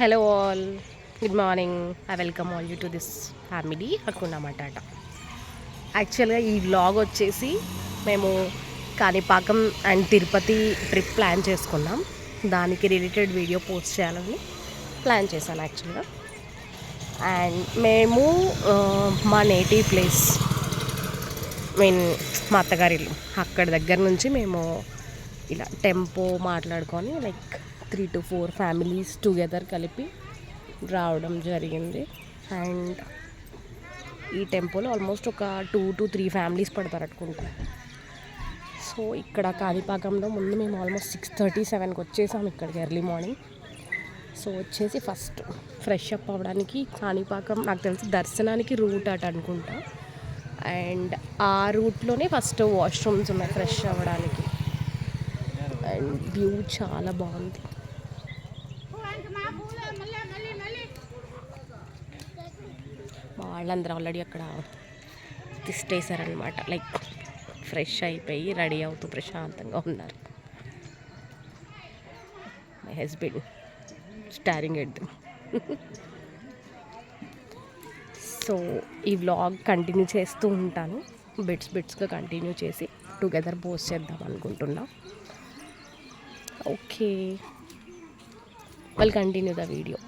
Hello all good morning I welcome all you to this family హక్కున్న యాక్చువల్గా ఈ vlog వచ్చేసి మేము Kanipakam and Tirupati trip plan చేసుకున్నాం. దానికి రిలేటెడ్ వీడియో పోస్ట్ చేయాలని ప్లాన్ చేశాను యాక్చువల్గా అండ్ మేము మా నేటివ్ ప్లేస్ మీన్ మా అత్తగారి ఇల్లు. అక్కడ దగ్గర నుంచి మేము ఇలా టెంపో మాట్లాడుకొని like three two four families together కలిపి రావడం జరిగింది. అండ్ ఈ టెంపుల్ ఆల్మోస్ట్ ఒక టూ టు త్రీ ఫ్యామిలీస్ పడతారు అనుకుంటా సో ఇక్కడ కాణిపాకంలో ముందు మేము ఆల్మోస్ట్ సిక్స్ థర్టీ సెవెన్కి వచ్చేసాం ఇక్కడికి ఎర్లీ మార్నింగ్. సో వచ్చేసి ఫస్ట్ ఫ్రెష్ అప్ అవ్వడానికి కాణిపాకం నాకు తెలిసి దర్శనానికి రూట్ అటు అనుకుంటా. అండ్ ఆ రూట్లోనే ఫస్ట్ వాష్రూమ్స్ ఉన్నాయి ఫ్రెష్ అవ్వడానికి. అండ్ వ్యూ చాలా బాగుంది. మా వాళ్ళందరూ ఆల్రెడీ అక్కడ తిష్టేశారనమాట లైక్ ఫ్రెష్ అయిపోయి రెడీ అవుతూ ప్రశాంతంగా ఉన్నారు. My husband staring at so ఈ వ్లాగ్ కంటిన్యూ చేస్తూ ఉంటాను. బిట్స్ బిట్స్గా కంటిన్యూ చేసి టుగెదర్ పోస్ట్ చేద్దాం అనుకుంటున్నాం. Okay well continue the video